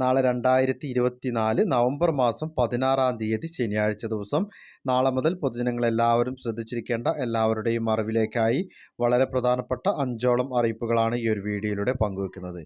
നാളെ രണ്ടായിരത്തി ഇരുപത്തിനാല് നവംബർ മാസം പതിനാറാം തീയതി ശനിയാഴ്ച ദിവസം. നാളെ മുതൽ പൊതുജനങ്ങൾ എല്ലാവരും ശ്രദ്ധിച്ചിരിക്കേണ്ട എല്ലാവരുടെയും അറിവിലേക്കായി വളരെ പ്രധാനപ്പെട്ട അഞ്ചോളം അറിയിപ്പുകളാണ് ഈ ഒരു വീഡിയോയിലൂടെ പങ്കുവെക്കുന്നത്.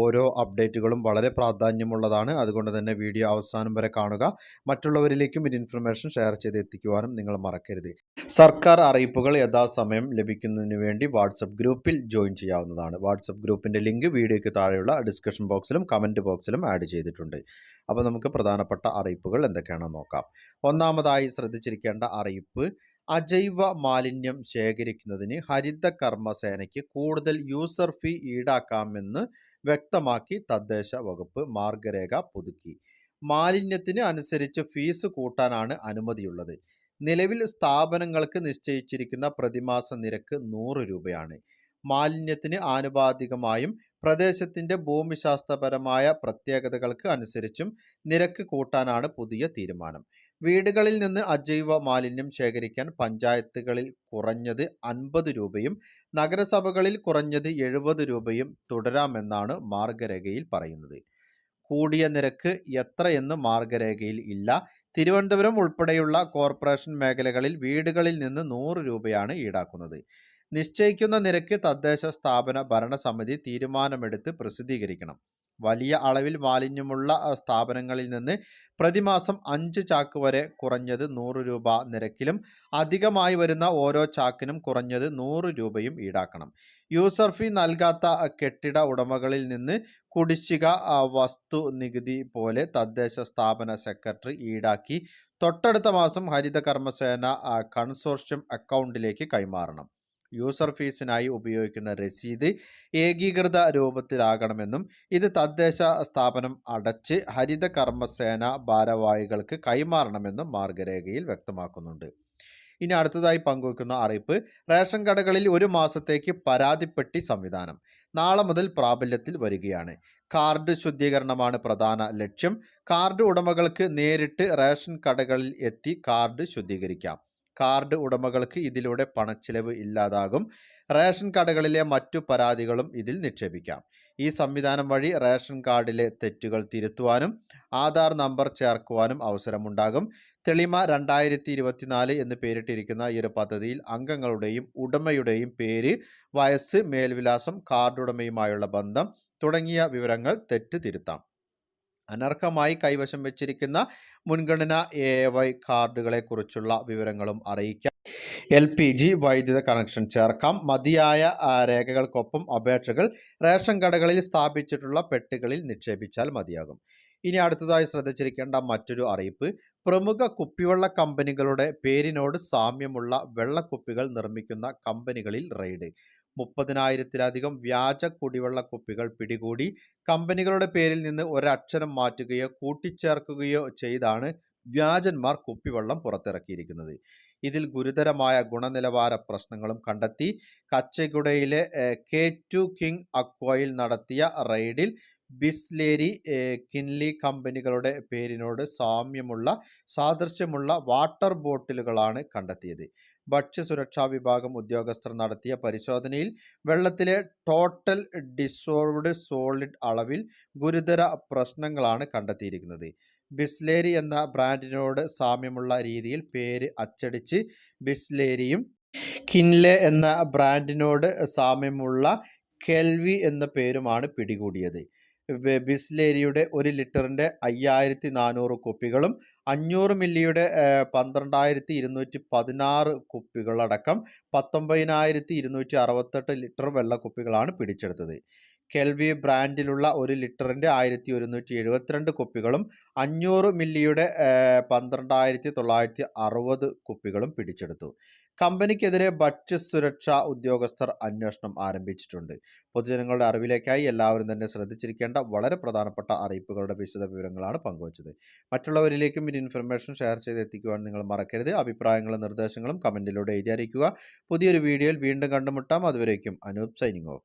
ഓരോ അപ്ഡേറ്റുകളും വളരെ പ്രാധാന്യമുള്ളതാണ്. അതുകൊണ്ട് തന്നെ വീഡിയോ അവസാനം വരെ കാണുക. മറ്റുള്ളവരിലേക്കും ഈ ഇൻഫർമേഷൻ ഷെയർ ചെയ്ത് എത്തിക്കുവാനും നിങ്ങൾ മറക്കരുത്. സർക്കാർ അറിയിപ്പുകൾ യഥാസമയം ലഭിക്കുന്നതിന് വേണ്ടി വാട്സപ്പ് ഗ്രൂപ്പിൽ ജോയിൻ ചെയ്യാവുന്നതാണ്. വാട്സപ്പ് ഗ്രൂപ്പിന്റെ ലിങ്ക് വീഡിയോയ്ക്ക് താഴെയുള്ള ഡിസ്കഷൻ ബോക്സിലും കമന്റ് ബോക്സിലും ആഡ് ചെയ്തിട്ടുണ്ട്. അപ്പോൾ നമുക്ക് പ്രധാനപ്പെട്ട അറിയിപ്പുകൾ എന്തൊക്കെയാണെന്ന് നോക്കാം. ഒന്നാമതായി ശ്രദ്ധിച്ചിരിക്കേണ്ട അറിയിപ്പ് അജൈവ മാലിന്യം ശേഖരിക്കുന്നതിന് ഹരിത കർമ്മസേനയ്ക്ക് കൂടുതൽ യൂസർ ഫീ ഈടാക്കാമെന്ന് വ്യക്തമാക്കി തദ്ദേശ വകുപ്പ് മാർഗരേഖ പുതുക്കി. മാലിന്യത്തിന് അനുസരിച്ച് ഫീസ് കൂട്ടാനാണ് അനുമതിയുള്ളത്. നിലവിൽ സ്ഥാപനങ്ങൾക്ക് നിശ്ചയിച്ചിരിക്കുന്ന പ്രതിമാസ നിരക്ക് നൂറ് രൂപയാണ്. മാലിന്യത്തിന് ആനുപാതികമായും പ്രദേശത്തിന്റെ ഭൂമിശാസ്ത്രപരമായ പ്രത്യേകതകൾക്ക് അനുസരിച്ചും നിരക്ക് കൂട്ടാനാണ് പുതിയ തീരുമാനം. വീടുകളിൽ നിന്ന് അജൈവ മാലിന്യം ശേഖരിക്കാൻ പഞ്ചായത്തുകളിൽ കുറഞ്ഞത് അൻപത് രൂപയും നഗരസഭകളിൽ കുറഞ്ഞത് എഴുപത് രൂപയും തുടരാമെന്നാണ് മാർഗരേഖയിൽ പറയുന്നത്. കൂടിയ നിരക്ക് എത്രയെന്ന് മാർഗരേഖയിൽ ഇല്ല. തിരുവനന്തപുരം ഉൾപ്പെടെയുള്ള കോർപ്പറേഷൻ മേഖലകളിൽ വീടുകളിൽ നിന്ന് നൂറ് രൂപയാണ് ഈടാക്കുന്നത്. നിശ്ചയിക്കുന്ന നിരക്ക് തദ്ദേശ സ്ഥാപന ഭരണസമിതി തീരുമാനമെടുത്ത് പ്രസിദ്ധീകരിക്കണം. വലിയ അളവിൽ മാലിന്യമുള്ള സ്ഥാപനങ്ങളിൽ നിന്ന് പ്രതിമാസം അഞ്ച് ചാക്ക് വരെ കുറഞ്ഞത് നൂറ് രൂപ നിരക്കിലും അധികമായി വരുന്ന ഓരോ ചാക്കിനും കുറഞ്ഞത് നൂറ് രൂപയും ഈടാക്കണം. യൂസർ ഫീ നൽകാത്ത കെട്ടിട ഉടമകളിൽ നിന്ന് കുടിശ്ശിക വസ്തു നികുതി പോലെ തദ്ദേശ സ്ഥാപന സെക്രട്ടറി ഈടാക്കി തൊട്ടടുത്ത മാസം ഹരിത കർമ്മസേന കൺസോർഷ്യം അക്കൗണ്ടിലേക്ക് കൈമാറണം. യൂസർ ഫീസിനായി ഉപയോഗിക്കുന്ന രസീത് ഏകീകൃത രൂപത്തിലാകണമെന്നും ഇത് തദ്ദേശ സ്ഥാപനം അടച്ച് ഹരിത കർമ്മസേന ഭാരവാഹികൾക്ക് കൈമാറണമെന്നും മാർഗരേഖയിൽ വ്യക്തമാക്കുന്നുണ്ട്. ഇനി അടുത്തതായി പങ്കുവെക്കുന്ന അറിയിപ്പ് റേഷൻ കടകളിൽ ഒരു മാസത്തേക്ക് പരാതിപ്പെട്ടി സംവിധാനം. നാളെ മുതൽ പ്രാബല്യത്തിൽ വരികയാണ്. കാർഡ് ശുദ്ധീകരണമാണ് പ്രധാന ലക്ഷ്യം. കാർഡ് ഉടമകൾക്ക് നേരിട്ട് റേഷൻ കടകളിൽ എത്തി കാർഡ് ശുദ്ധീകരിക്കാം. കാർഡ് ഉടമകൾക്ക് ഇതിലൂടെ പണച്ചിലവ് ഇല്ലാതാകും. റേഷൻ കടകളിലെ മറ്റു പരാതികളും ഇതിൽ നിക്ഷേപിക്കാം. ഈ സംവിധാനം വഴി റേഷൻ കാർഡിലെ തെറ്റുകൾ തിരുത്തുവാനും ആധാർ നമ്പർ ചേർക്കുവാനും അവസരമുണ്ടാകും. തെളിമ രണ്ടായിരത്തി ഇരുപത്തിനാല് എന്ന് പേരിട്ടിരിക്കുന്ന ഈ ഒരു പദ്ധതിയിൽ അംഗങ്ങളുടെയും ഉടമയുടെയും പേര് വയസ്സ് മേൽവിലാസം കാർഡ് ഉടമയുമായുള്ള ബന്ധം തുടങ്ങിയ വിവരങ്ങൾ തെറ്റ് തിരുത്താം. അനർഹമായി കൈവശം വെച്ചിരിക്കുന്ന മുൻഗണന എ വൈ കാർഡുകളെക്കുറിച്ചുള്ള വിവരങ്ങളും അറിയിക്കാം. എൽ പി ജി വൈദ്യുത കണക്ഷൻ ചേർക്കാം. മതിയായ രേഖകൾക്കൊപ്പം അപേക്ഷകൾ റേഷൻ കടകളിൽ സ്ഥാപിച്ചിട്ടുള്ള പെട്ടികളിൽ നിക്ഷേപിച്ചാൽ മതിയാകും. ഇനി അടുത്തതായി ശ്രദ്ധിച്ചിരിക്കേണ്ട മറ്റൊരു അറിയിപ്പ്. പ്രമുഖ കുപ്പിവെള്ള കമ്പനികളുടെ പേരിനോട് സാമ്യമുള്ള വെള്ളക്കുപ്പികൾ നിർമ്മിക്കുന്ന കമ്പനികളിൽ റെയ്ഡ്. മുപ്പതിനായിരത്തിലധികം വ്യാജ കുടിവെള്ള കുപ്പികൾ പിടികൂടി കമ്പനികളുടെ പേരിൽ നിന്ന് ഒരക്ഷരം മാറ്റുകയോ കൂട്ടിച്ചേർക്കുകയോ ചെയ്താണ് വ്യാജന്മാർ കുപ്പിവെള്ളം പുറത്തിറക്കിയിരിക്കുന്നത്. ഇതിൽ ഗുരുതരമായ ഗുണനിലവാര പ്രശ്നങ്ങളും കണ്ടെത്തി കച്ചഗുഡയിലെ കെ ടു കിങ് അക്വയിൽ നടത്തിയ റെയ്ഡിൽ ബിസ്ലേരി കിൻലി കമ്പനികളുടെ പേരിനോട് സാമ്യമുള്ള സാദൃശ്യമുള്ള വാട്ടർ ബോട്ടിലുകളാണ് കണ്ടെത്തിയത്. ഭക്ഷ്യസുരക്ഷാ വിഭാഗം ഉദ്യോഗസ്ഥർ നടത്തിയ പരിശോധനയിൽ വെള്ളത്തിലെ ടോട്ടൽ ഡിസോൾവ്ഡ് സോളിഡ് അളവിൽ ഗുരുതര പ്രശ്നങ്ങളാണ് കണ്ടെത്തിയിരിക്കുന്നത്. ബിസ്ലേരി എന്ന ബ്രാൻഡിനോട് സാമ്യമുള്ള രീതിയിൽ പേര് അച്ചടിച്ച് ബിസ്ലേരിയും കിൻലെ എന്ന ബ്രാൻഡിനോട് സാമ്യമുള്ള കെൽവി എന്ന പേരുമാണ് പിടികൂടിയത്. ബിസ്ലേരിയുടെ ഒരു ലിറ്ററിന്റെ അയ്യായിരത്തി നാനൂറ് കുപ്പികളും അഞ്ഞൂറ് മില്ലിയുടെ പന്ത്രണ്ടായിരത്തി ഇരുന്നൂറ്റി പതിനാറ് കുപ്പികളടക്കം പത്തൊമ്പതിനായിരത്തി ഇരുന്നൂറ്റി അറുപത്തെട്ട് ലിറ്റർ വെള്ളക്കുപ്പികളാണ് പിടിച്ചെടുത്തത്. കെൽവി ബ്രാൻഡിലുള്ള ഒരു ലിറ്ററിന്റെ ആയിരത്തി ഒരുന്നൂറ്റി എഴുപത്തിരണ്ട് കുപ്പികളും അഞ്ഞൂറ് മില്ലിയുടെ പന്ത്രണ്ടായിരത്തി തൊള്ളായിരത്തി അറുപത് കുപ്പികളും പിടിച്ചെടുത്തു. കമ്പനിക്കെതിരെ ഭക്ഷ്യസുരക്ഷാ ഉദ്യോഗസ്ഥർ അന്വേഷണം ആരംഭിച്ചിട്ടുണ്ട്. പൊതുജനങ്ങളുടെ അറിവിലേക്കായി എല്ലാവരും തന്നെ ശ്രദ്ധിച്ചിരിക്കേണ്ട വളരെ പ്രധാനപ്പെട്ട അറിയിപ്പുകളുടെ വിശദ വിവരങ്ങളാണ് പങ്കുവച്ചത്. മറ്റുള്ളവരിലേക്കും ഈ ഇൻഫർമേഷൻ ഷെയർ ചെയ്ത് എത്തിക്കുവാൻ നിങ്ങൾ മറക്കരുത്. അഭിപ്രായങ്ങളും നിർദ്ദേശങ്ങളും കമന്റിലൂടെ എഴുതി അറിയിക്കുക. പുതിയൊരു വീഡിയോയിൽ വീണ്ടും കണ്ടുമുട്ടാം. അതുവരേക്കും അനൂപ് സൈനിങ് ഓഫ്